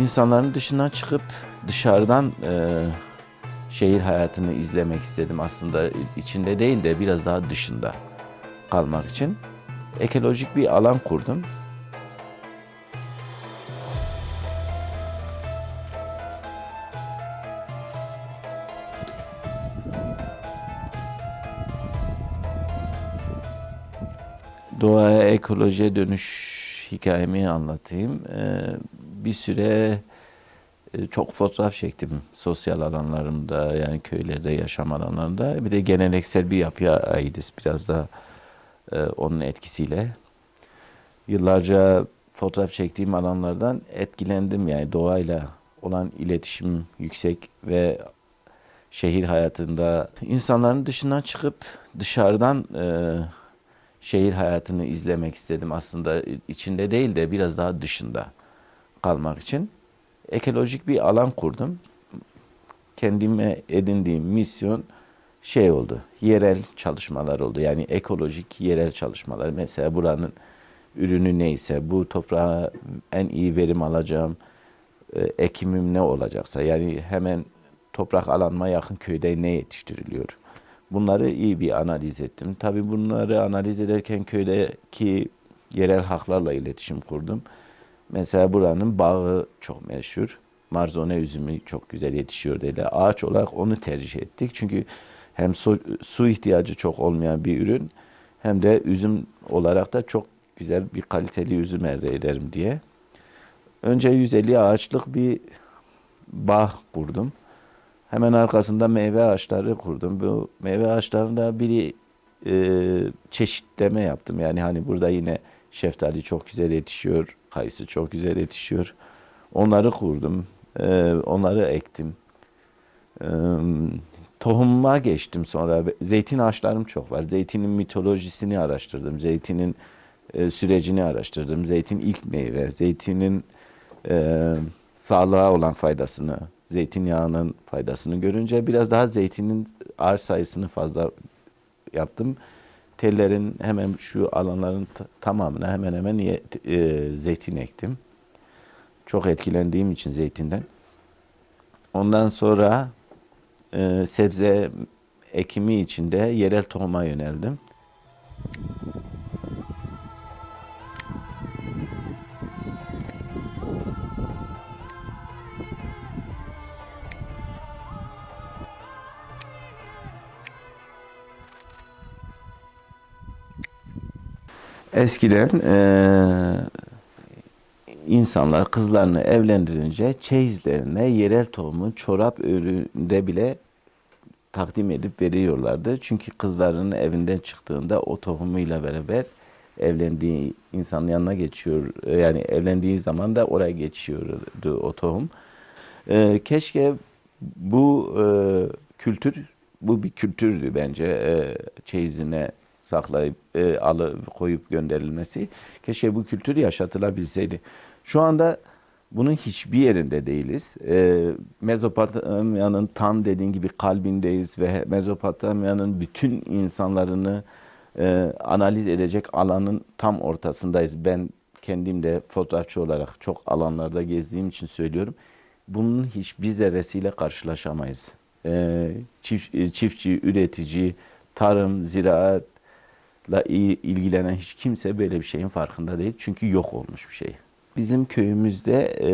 insanların dışına çıkıp dışarıdan e, şehir hayatını izlemek istedim. Aslında içinde değil de biraz daha dışında kalmak için. Ekolojik bir alan kurdum. Doğaya, ekolojiye dönüş hikayemi anlatayım. Ee, bir süre e, çok fotoğraf çektim sosyal alanlarımda yani köylerde yaşam alanlarında. Bir de geleneksel bir yapıya aitiz biraz da e, onun etkisiyle. Yıllarca fotoğraf çektiğim alanlardan etkilendim yani doğayla olan iletişim yüksek ve şehir hayatında insanların dışından çıkıp dışarıdan e, şehir hayatını izlemek istedim. Aslında içinde değil de biraz daha dışında kalmak için. Ekolojik bir alan kurdum. Kendime edindiğim misyon şey oldu. Yerel çalışmalar oldu. Yani ekolojik yerel çalışmalar. Mesela buranın ürünü neyse, bu toprağa en iyi verim alacağım, e, ekimim ne olacaksa. Yani hemen toprak alanıma yakın köyde ne yetiştiriliyor? Bunları iyi bir analiz ettim. Tabii bunları analiz ederken köydeki yerel halklarla iletişim kurdum. Mesela buranın bağı çok meşhur. Marzone üzümü çok güzel yetişiyor dedi. Ağaç olarak onu tercih ettik. Çünkü hem su, su ihtiyacı çok olmayan bir ürün hem de üzüm olarak da çok güzel bir kaliteli üzüm elde ederim diye. Önce 150 ağaçlık bir bağ kurdum. Hemen arkasında meyve ağaçları kurdum. Bu meyve ağaçlarında biri e, çeşitleme yaptım. Yani hani burada yine şeftali çok güzel yetişiyor, kayısı çok güzel yetişiyor. Onları kurdum, e, onları ektim. E, tohuma geçtim sonra. Zeytin ağaçlarım çok var. Zeytinin mitolojisini araştırdım. Zeytinin e, sürecini araştırdım. Zeytin ilk meyve. Zeytinin e, sağlığa olan faydasını, zeytinyağının faydasını görünce biraz daha zeytinin ağaç sayısını fazla yaptım. Tellerin hemen şu alanların tamamına hemen hemen e, zeytin ektim. Çok etkilendiğim için zeytinden. Ondan sonra e, sebze ekimi için de yerel tohuma yöneldim. Eskiden eee, insanlar kızlarını evlendirince çeyizlerine yerel tohumun çorap örüğünde bile takdim edip veriyorlardı. Çünkü kızlarının evinden çıktığında o tohumuyla beraber evlendiği insanın yanına geçiyor. Yani evlendiği zaman da oraya geçiyordu o tohum. Eee, keşke bu eee, kültür, bu bir kültürdü bence eee, çeyizine saklayıp e, alı koyup gönderilmesi. Keşke bu kültür yaşatılabilseydi. Şu anda bunun hiçbir yerinde değiliz. E, Mezopotamya'nın tam dediğin gibi kalbindeyiz ve Mezopotamya'nın bütün insanlarını e, analiz edecek alanın tam ortasındayız. Ben kendim de fotoğrafçı olarak çok alanlarda gezdiğim için söylüyorum. Bunun hiçbir zerresiyle karşılaşamayız. E, çift, çiftçi, üretici, tarım, ziraat, la ilgilenen hiç kimse böyle bir şeyin farkında değil. Çünkü yok olmuş bir şey. Bizim köyümüzde e,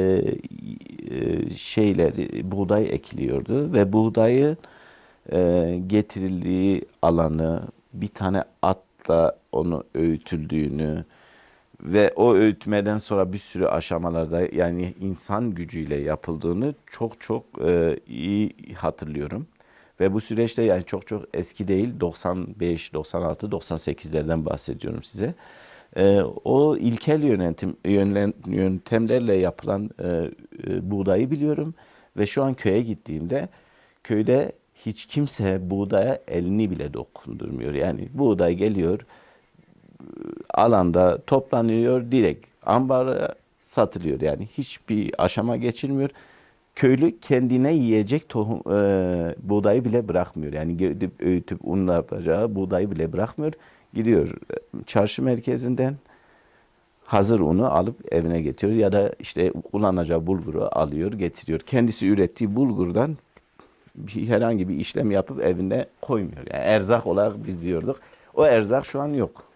e, şeyler buğday ekiliyordu ve buğdayı e, getirildiği alanı bir tane atla onu öğütüldüğünü ve o öğütmeden sonra bir sürü aşamalarda yani insan gücüyle yapıldığını çok çok e, iyi hatırlıyorum. Ve bu süreçte yani çok çok eski değil 95, 96, 98'lerden bahsediyorum size. Ee, o ilkel yönetim yönlen, yöntemlerle yapılan e, e, buğdayı biliyorum ve şu an köye gittiğimde köyde hiç kimse buğdaya elini bile dokundurmuyor. Yani buğday geliyor alanda toplanıyor direkt ambara satılıyor. Yani hiçbir aşama geçilmiyor köylü kendine yiyecek tohum e, buğdayı bile bırakmıyor. Yani gidip öğütüp unla yapacağı buğdayı bile bırakmıyor. Gidiyor e, çarşı merkezinden hazır unu alıp evine getiriyor ya da işte kullanacağı bulguru alıyor getiriyor. Kendisi ürettiği bulgurdan bir, herhangi bir işlem yapıp evine koymuyor. Yani erzak olarak biz diyorduk. O erzak şu an yok.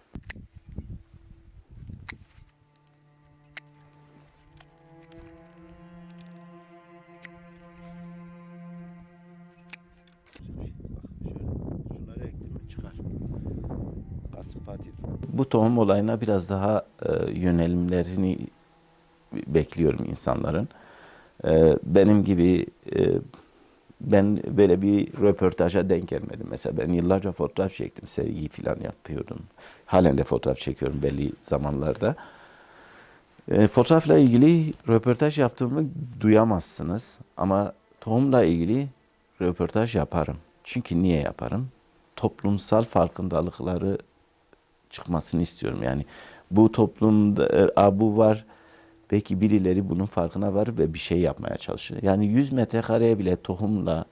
Kasım Fatih. Bu tohum olayına biraz daha e, yönelimlerini bekliyorum insanların. E, benim gibi e, ben böyle bir röportaja denk gelmedim. Mesela ben yıllarca fotoğraf çektim. Sergi falan yapıyordum. Halen de fotoğraf çekiyorum belli zamanlarda. E, fotoğrafla ilgili röportaj yaptığımı duyamazsınız. Ama tohumla ilgili röportaj yaparım. Çünkü niye yaparım? Toplumsal farkındalıkları çıkmasını istiyorum. Yani bu toplumda e, a, bu var. Belki birileri bunun farkına var ve bir şey yapmaya çalışıyor. Yani 100 metrekareye bile tohumla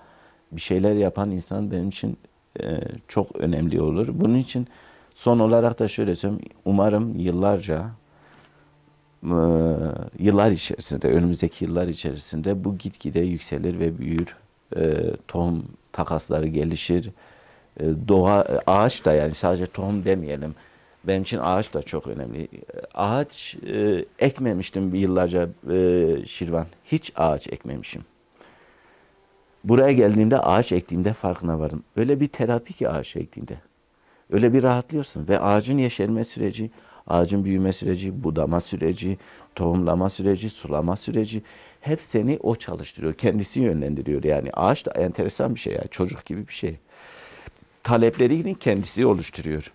bir şeyler yapan insan benim için e, çok önemli olur. Bunun için son olarak da şöyle söyleyeyim. Umarım yıllarca e, yıllar içerisinde, önümüzdeki yıllar içerisinde bu gitgide yükselir ve büyür. Tohum takasları gelişir. E, doğa, ağaç da yani sadece tohum demeyelim. Benim için ağaç da çok önemli. Ağaç e, ekmemiştim yıllarca e, Şirvan. Hiç ağaç ekmemişim. Buraya geldiğimde ağaç ektiğimde farkına vardım. Öyle bir terapi ki ağaç ektiğinde. Öyle bir rahatlıyorsun ve ağacın yeşerme süreci, ağacın büyüme süreci, budama süreci, tohumlama süreci, sulama süreci hep seni o çalıştırıyor. Kendisi yönlendiriyor yani. Ağaç da enteresan bir şey yani. Çocuk gibi bir şey. Taleplerini kendisi oluşturuyor.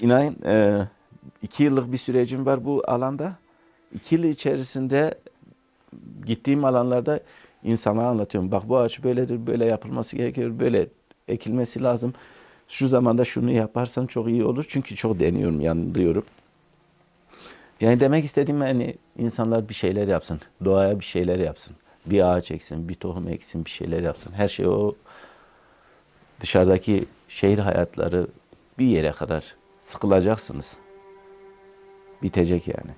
İnanın e, iki yıllık bir sürecim var bu alanda. İki yıl içerisinde gittiğim alanlarda insana anlatıyorum. Bak bu ağaç böyledir, böyle yapılması gerekiyor, böyle ekilmesi lazım. Şu zamanda şunu yaparsan çok iyi olur. Çünkü çok deniyorum, yanılıyorum. Yani demek istediğim yani insanlar bir şeyler yapsın. Doğaya bir şeyler yapsın. Bir ağaç eksin, bir tohum eksin, bir şeyler yapsın. Her şey o dışarıdaki şehir hayatları bir yere kadar sıkılacaksınız. Bitecek yani.